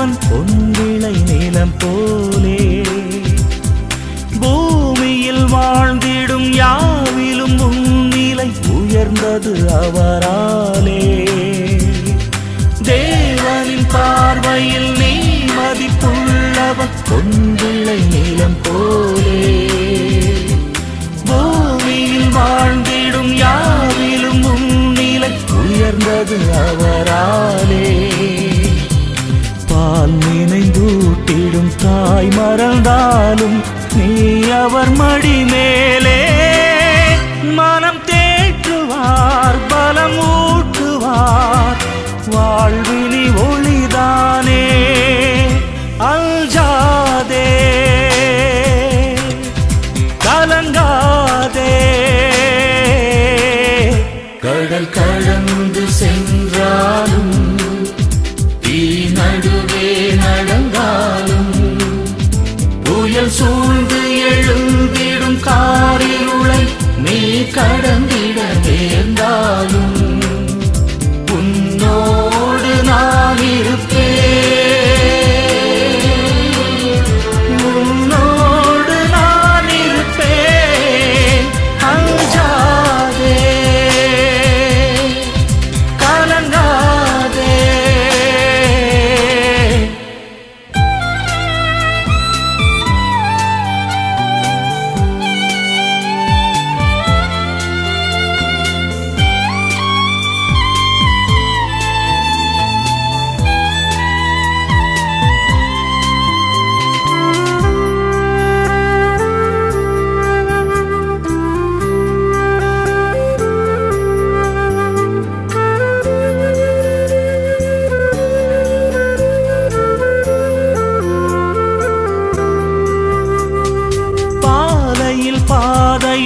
அவன் பொன்விளை நிலம் போலே. பூமியில் வாழ்ந்திடும் யாவிலும் உன்னிலை உயர்ந்தது அவராலே. தேவனின் பார்வையில் நீ மதிப்புள்ளவன் பொன்விளை நிலம் போலே. பூமியில் வாழ்ந்திடும் யாவிலும் உன்னிலை உயர்ந்தது அவராலே நினைந்தூட்டிடும் மறந்தாலும் நீ அவர் மடி மேலே புயல் சூழ்ந்து எழுந்திடும் காரிருளை நீ கடந்திட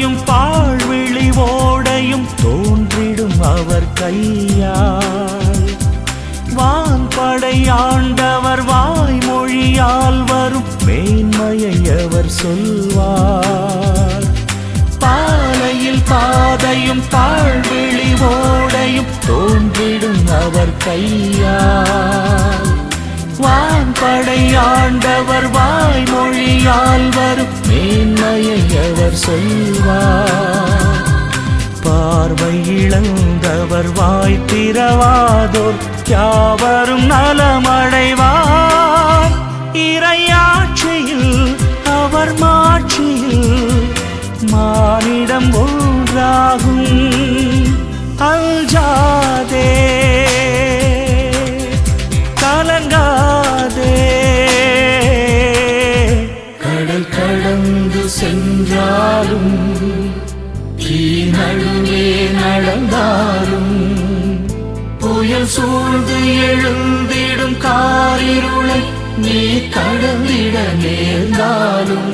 பாதையும் பாழ்விழி ஓடையும் தோன்றிடும் அவர் கையால். வான்படை ஆண்டவர் வாய்மொழியால் வரும் மேன்மையை அவர் சொல்வார். பாலையில் பாதையும் பாழ்விழி ஓடையும் தோன்றிடும் அவர் கையால். வான்படை ஆண்டவர் வாய்மொழியால் வரும் மேன்மையை அவர் சொல்வார். பார்வை இழந்தவர் வாய் திறவாதோர் யாவரும் நலமடைவார். நடந்தாலும் புயல் சூழ்ந்து எழுந்திடும் காரிருளை நீ கடந்திட நேர்ந்தாலும்